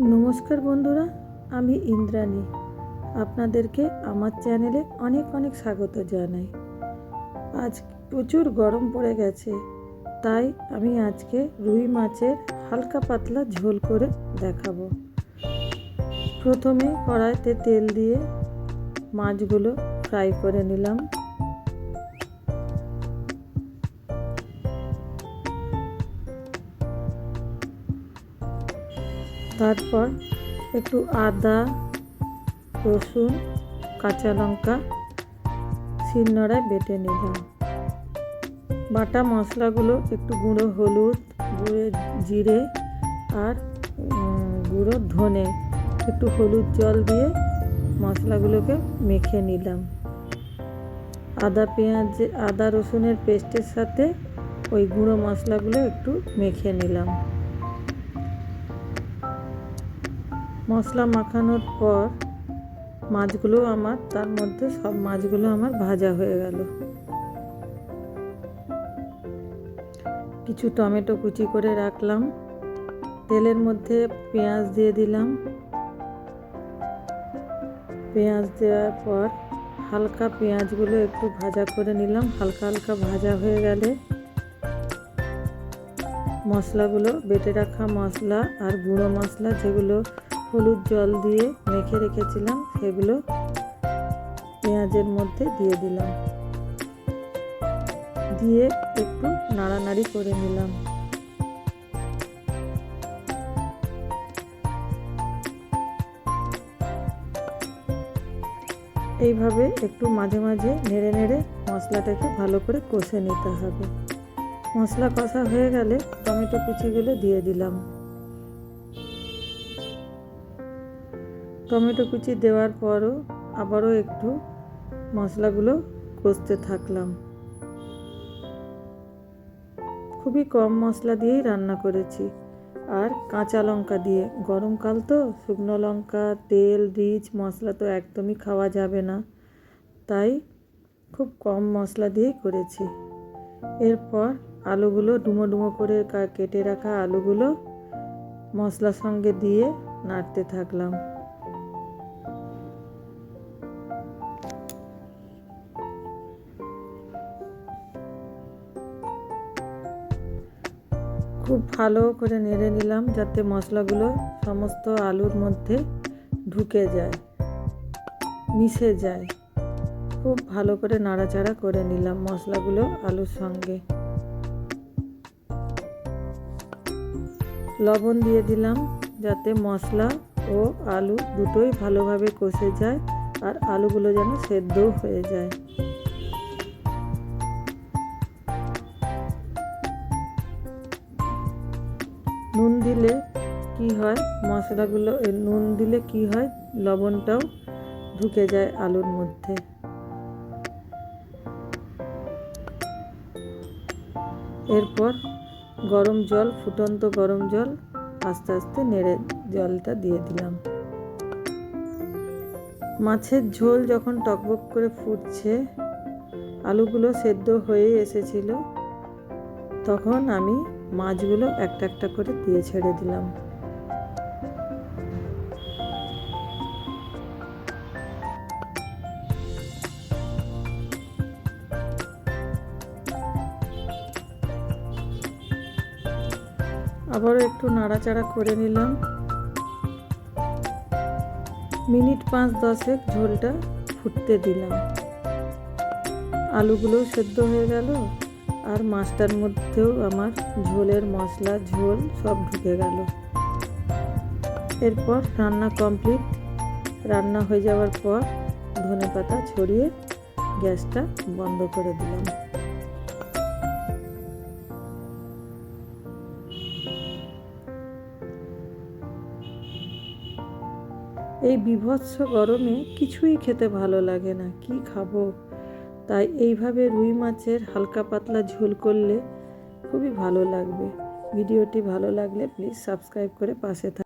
নমস্কার বন্ধুরা, আমি ইন্দ্রাণী। আপনাদেরকে আমার চ্যানেলে অনেক অনেক স্বাগত জানাই। আজ প্রচুর গরম পড়ে গেছে, তাই আমি আজকে রুই মাছের হালকা পাতলা ঝোল করে দেখাবো। প্রথমে কড়াইতে তেল দিয়ে মাছগুলো ফ্রাই করে নিলাম। তারপর একটু আদা, রসুন, কাঁচা লঙ্কা শিলনোড়ায় বেটে নিলাম। বাটা মশলাগুলো একটু গুঁড়ো হলুদ, গুঁড়ো জিরে আর গুঁড়ো ধনে একটু হলুদ জল দিয়ে মশলাগুলোকে মেখে নিলাম। আদা পেঁয়াজ, আদা রসুনের পেস্টের সাথে ওই গুঁড়ো মশলাগুলো একটু মেখে নিলাম। মশলা মাখানোর পর মাছগুলো আমার, তার মধ্যে সব মাছগুলো আমার ভাজা হয়ে গেল। কিছু টমেটো কুচি করে রাখলাম। তেলের মধ্যে পেঁয়াজ দিয়ে দিলাম। পেঁয়াজ দেওয়ার পর হালকা পেঁয়াজগুলো একটু ভাজা করে নিলাম। হালকা হালকা ভাজা হয়ে গেলে মশলাগুলো, বেটে রাখা মশলা আর গুঁড়ো মশলা যেগুলো হলুদ জল দিয়ে মেখে রেখেছিলাম, সেগুলো পেঁয়াজের মধ্যে দিয়ে দিলাম। দিয়ে একটু নাড়ানাড়ি করে নিলাম। এইভাবে একটু মাঝে মাঝে নেড়ে নেড়ে মশলাটাকে ভালো করে কষে নিতে হবে। মশলা কষা হয়ে গেলে টমেটো কুচিগুলো দিয়ে দিলাম। টমেটো কুচি দেওয়ার পরও আবারও একটু মশলাগুলো কষতে থাকলাম। খুবই কম মশলা দিয়েই রান্না করেছি। আর কাঁচা লঙ্কা দিয়ে গরমকাল তো, শুকনো লঙ্কা, তেল, রিচ, মশলা তো একদমই খাওয়া যাবে না। তাই খুব কম মশলা দিয়েই করেছি। এরপর আলুগুলো ডুমো ডুমো করে কেটে রাখা আলুগুলো মশলার সঙ্গে দিয়ে নাড়তে থাকলাম। খুব ভালো করে নেড়ে নিলাম যাতে মশলাগুলো সমস্ত আলুর মধ্যে ঢুকে যায়, মিশে যায়। খুব ভালো করে নাড়াচাড়া করে নিলাম মশলাগুলো আলুর সঙ্গে। লবণ দিয়ে দিলাম যাতে মশলা ও আলু দুটোই ভালোভাবে কষে যায় আর আলুগুলো যেন সেদ্ধও হয়ে যায়। কি হয়? মশলাগুলো নুন দিলে কি হয়? লবণটাও ঢুকে যায় আলুর মধ্যে। এরপর গরম জল, ফুটন্ত গরম জল, আস্তে আস্তে নেড়ে জলটা দিয়ে দিলাম। মাছের ঝোল যখন টকবক করে ফুটছে, আলুগুলো সেদ্ধ হয়ে এসেছিল, তখন আমি মাছগুলো একটা একটা করে দিয়ে ছেড়ে দিলাম। আবারও একটু নাড়াচাড়া করে নিলাম। মিনিট পাঁচ দশেক ঝোলটা ফুটতে দিলাম। আলুগুলোও সেদ্ধ হয়ে গেল আর মাছটার মধ্যেও আমার ঝোলের মশলা, ঝোল সব ঢুকে গেল। এরপর রান্না কমপ্লিট। রান্না হয়ে যাওয়ার পর ধনে পাতা ছড়িয়ে গ্যাসটা বন্ধ করে দিলাম। এই বিভৎস গরমে কিছুই খেতে ভালো লাগে না, কি খাব? তাই এইভাবে রুই মাছের হালকা পাতলা ঝোল করলে খুবই ভালো লাগবে। ভিডিওটি ভালো লাগলে প্লিজ সাবস্ক্রাইব করে পাশে থাক